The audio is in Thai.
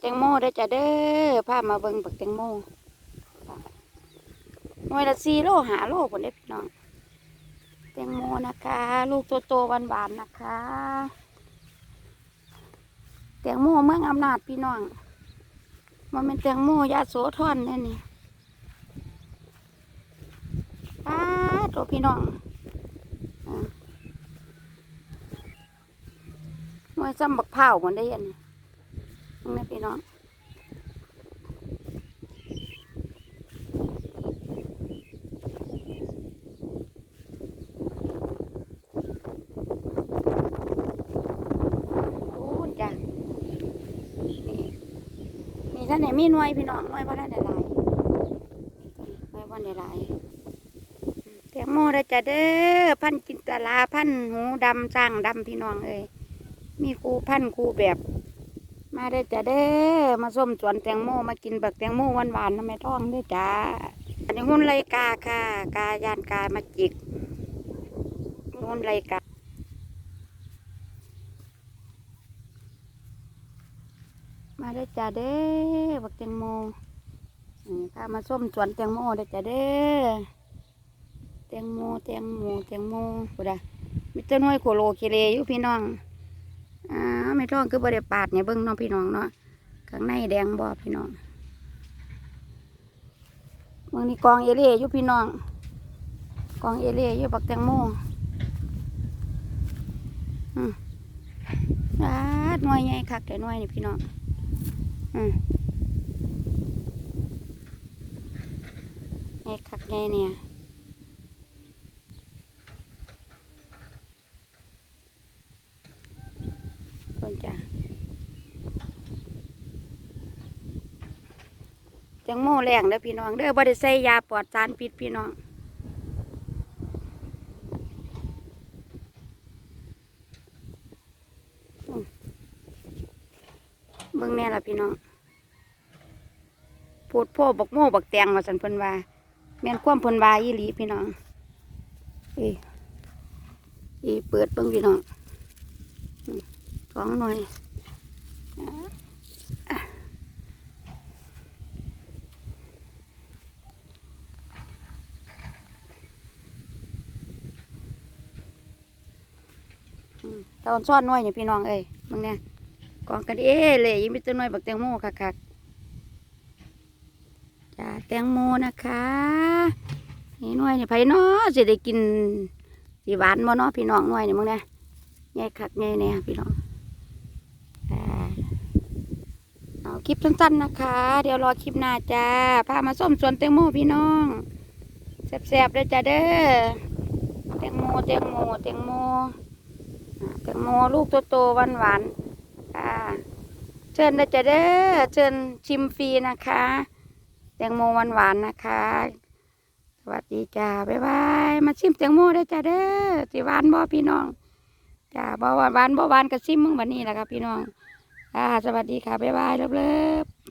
แตงโมได้จ้ะเด้อพามาเบิ่งบักแตงโมหน่วยละสี่โลหาโลผลได้พี่น้องแตงโมนะคะ ลูกโตๆหวานๆนะคะ แตงโมเมืองอำนาจพี่น้องมันเป็นแตงโมยาโสธรแน่นี่ป้าดโตพี่น้องหน่วยซ้ำบักเผาวหมดได้ยังน นี่พี่น้องโอ้จ้ะนี่ท่านไหนมีหน่วยพี่น้องหน่วยพ่ท่านไหนหลายหน่วยพ่ท่านไหนหลายแตงโมได้จ้ะเด้อพันธ์จินตลาพันธ์หูดำสร้างดำพี่น้องเอ้ยมีครูพันธ์ครูแบบ มาได้จ้ะเด้อมาส้มสวนแตงโมมากินบักแตงโมหวานหวานๆน้ำแม่ท้องเด้จ้าอันนี้หุ้นไรกาค่ะ กายานกามาจิกหุ้นไรกามาได้จ้าเด้อบักแตงโมนี่พามาส้มสวนแตงโมได้จ้าเด้อแตงโมแตงโมแตงโมบุดามิตรน้อยโคโลเคเลอยู่พี่น้องอ่า ไม่ต้องคือบริปาดเนี่ยเบิ้งน้องพี่น้องเนาะข้างในแดงบ่พี่น้องเมืองนี้กองเอเล่อยู่พี่น้อง กองเอเล่อยู่บักแตงโมอืมอ่าหน่วยใหญ่คักแต่หน่วยนี่พี่น้องอืมไงคักไงเนี่ย นจ้ะจังโม่แรงเด้อพี่น้องเด้อบ่ได้ใส่ยาปลอดสารพิษพี่น้องเบิ่งแน่ละพี่น้องพูดพ่อบักโม่บักแตงมาสันเพิ่นว่าแม่นความเพิ่นว่าอีหลีพี่น้องอีอีเปิดเบิ่งพี่น้อง องหน่อยอะอืมตอนซ้อนน่อยเนี่ยพี่น้องเอ้ยมึงเนี่ยกองกันเอ้เลยยังมีแตัวหน่อยบักแตงโมคักๆจ้าแตงโมนะคะนี่หน่วยเนี่ยไผเนาะสิได้กินสีหวานบ่เนาะพี่น้องหน่วยเนี่ยมึงเนี่ยใหญ่คักใหญ่แน่พี่น้องอ่าเอา คลิปสั้นๆนะคะ เดี๋ยวรอคลิปหน้าจ้า พามาส้มสวนแตงโมพี่น้องแซ่บๆเลยจ้าเด้อแตงโมแตงโมแตงโมอ่าแตงโมลูกโตๆหวานๆอ่าเชิญเลยจ้าเด้อเชิญชิมฟรีนะคะ แตงโมหวานหวานๆนะคะ สวัสดีจ้าบ๊ายบายมาชิมแตงโมได้จ้าเด้อสิหวานบ่พี่น้องจ้าบ่หวานบ่หวานก็ชิมมึงบัดนี้แหละครับพี่น้อง อ่าสวัสดีค่ะ บ๊ายบายเลิฟ